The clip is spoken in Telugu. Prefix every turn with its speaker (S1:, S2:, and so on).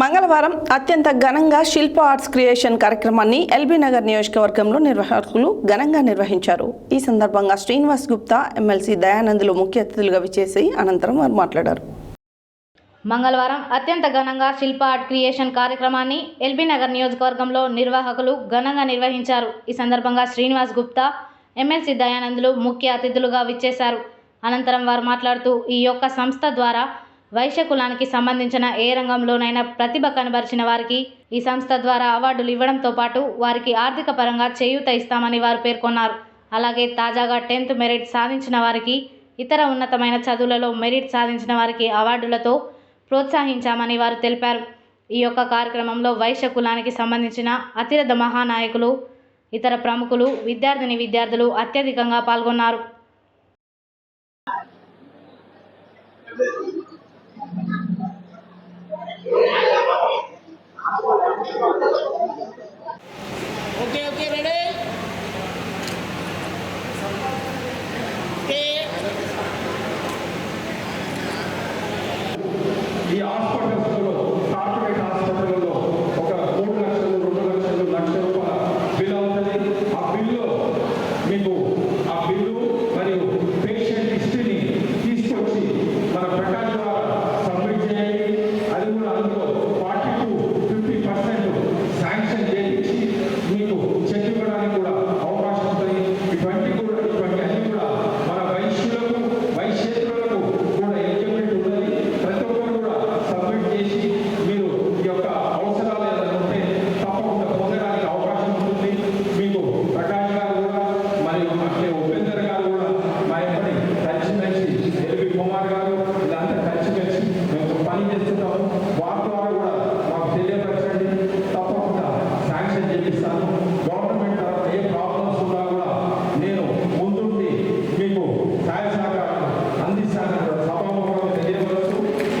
S1: మంగళవారం అత్యంత ఘనంగా శిల్ప ఆర్ట్స్ క్రియేషన్ కార్యక్రమాన్ని ఎల్బీ నగర్ నియోజకవర్గంలో నిర్వాహకులు ఘనంగా నిర్వహించారు. ఈ సందర్భంగా శ్రీనివాస్ గుప్తా ఎమ్మెల్సీ దయానందులు ముఖ్య అతిథులుగా విచ్చేసి అనంతరం వారు మాట్లాడారు.
S2: మంగళవారం అత్యంత ఘనంగా శిల్ప ఆర్ట్ క్రియేషన్ కార్యక్రమాన్ని ఎల్బీ నగర్ నియోజకవర్గంలో నిర్వాహకులు ఘనంగా నిర్వహించారు. ఈ సందర్భంగా శ్రీనివాస్ గుప్తా ఎమ్మెల్సీ దయానందులు ముఖ్య అతిథులుగా విచ్చేశారు. అనంతరం వారు మాట్లాడుతూ ఈ యొక్క సంస్థ ద్వారా వైశ్య కులానికి సంబంధించిన ఏ రంగంలోనైనా ప్రతిభ కనబరిచిన వారికి ఈ సంస్థ ద్వారా అవార్డులు ఇవ్వడంతో పాటు వారికి ఆర్థిక పరంగా చేయూత ఇస్తామని వారు పేర్కొన్నారు. అలాగే తాజాగా టెన్త్ మెరిట్ సాధించిన వారికి ఇతర ఉన్నతమైన చదువులలో మెరిట్ సాధించిన వారికి అవార్డులతో ప్రోత్సహించామని వారు తెలిపారు. ఈ యొక్క కార్యక్రమంలో వైశ్య కులానికి సంబంధించిన అతిరథ మహానాయకులు ఇతర ప్రముఖులు విద్యార్థిని విద్యార్థులు అత్యధికంగా పాల్గొన్నారు. মাফ